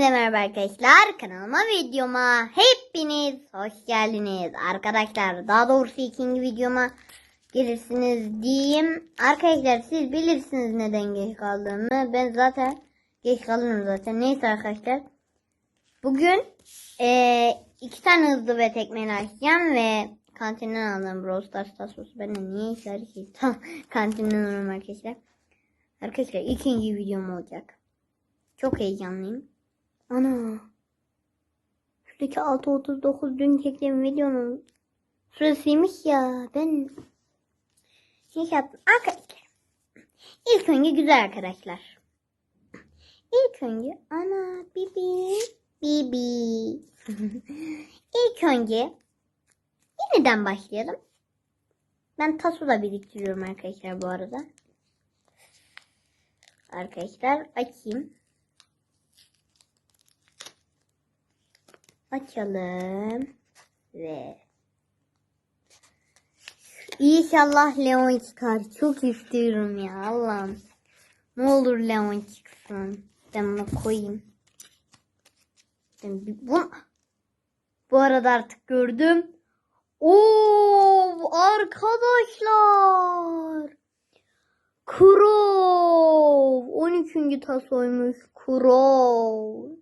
Hepinize merhaba arkadaşlar. Kanalıma videoma hepiniz hoş geldiniz. Arkadaşlar daha doğrusu ikinci videoma gelirsiniz diyeyim. Arkadaşlar siz bilirsiniz neden geç kaldığımı. Ben zaten geç kalırım zaten. Neyse arkadaşlar. Bugün eee, iki tane hızlı ve tekmeli açacağım ve kantinden aldım Brawl Stars tasosu. Ben de niye işaret ki? Tam kantinden alıyorum arkadaşlar. Arkadaşlar ikinci videom olacak. Çok heyecanlıyım. Ana. Şuradaki 6.39 dün çektiğim videonun süresiymiş ya. Ben şey yaptım. Arkadaşlar. İlk önce güzel arkadaşlar. İlk önce ana bibi bibi. İlk önce yeniden başlayalım. Ben taso da biriktiriyorum arkadaşlar bu arada. Arkadaşlar açayım. Açalım. Ve İnşallah Leon çıkar. Çok istiyorum ya Allah'ım. Ne olur Leon çıksın. Ben bunu koyayım. Ben bu, bu arada artık gördüm. Oo arkadaşlar. Kurov. 13. tasoymuş. Kurov.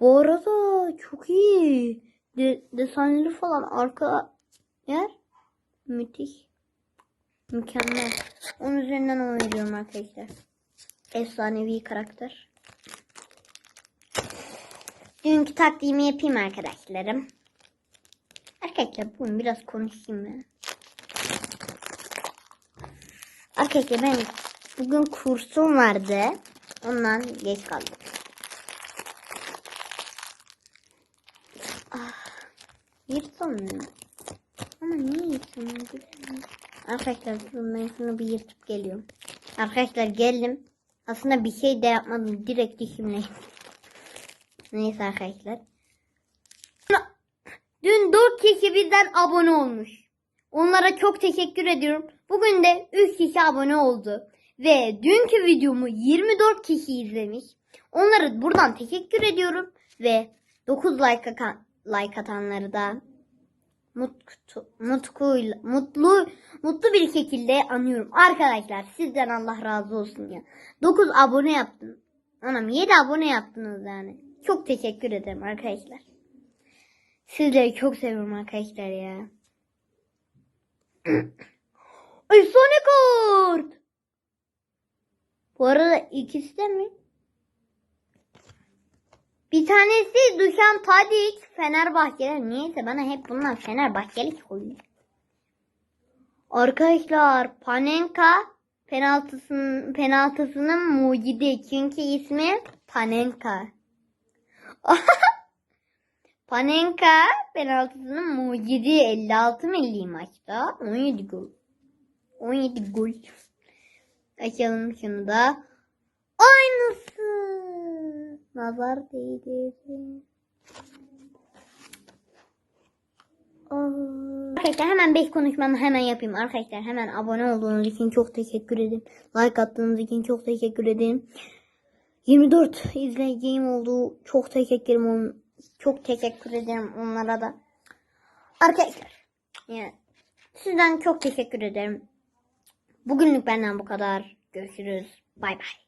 Bu arada çok iyi. De, desenleri falan arka yer müthiş. Mükemmel. Onun üzerinden oynuyorum arkadaşlar. Efsanevi karakter. Dünkü taktiğimi yapayım arkadaşlarım. Arkadaşlar bugün biraz konuşayım ben. Arkadaşlar ben bugün kursum vardı. Ondan geç kaldım. Mı? Ama niye yırtsam? Arkadaşlar ben şunu bir yırtıp geliyorum. Arkadaşlar geldim. Aslında bir şey de yapmadım. Direkt dişimle. Neyse arkadaşlar. Dün 4 kişi bizden abone olmuş. Onlara çok teşekkür ediyorum. Bugün de 3 kişi abone oldu. Ve dünkü videomu 24 kişi izlemiş. Onlara buradan teşekkür ediyorum. Ve 9 like, atan, like atanları da mutlu, mutlu, mutlu, mutlu bir şekilde anıyorum. Arkadaşlar sizden Allah razı olsun ya. 9 abone yaptım. Anam 7 abone yaptınız yani. Çok teşekkür ederim arkadaşlar. Sizleri çok seviyorum arkadaşlar ya. Efsane kart. Bu arada ikisi de mi? Bir tanesi Dušan Tadić Fenerbahçe'de. Niyeyse bana hep bunlar Fenerbahçeli koyuyor. Arkadaşlar Panenka penaltısının penaltısının mucidi. Çünkü ismi Panenka. Panenka penaltısının mucidi 56 milli maçta 17 gol. 17 gol. Açalım şunu da. Aynısı. Nazar değdirdi. Aa. Arkadaşlar hemen 5 konuşmamı hemen yapayım. Arkadaşlar hemen abone olduğunuz için çok teşekkür ederim. Like attığınız için çok teşekkür ederim. 24 izleyeceğim oldu. Çok teşekkür ederim. Çok teşekkür ederim onlara da. Arkadaşlar yani sizden çok teşekkür ederim. Bugünlük benden bu kadar. Görüşürüz. Bay bay.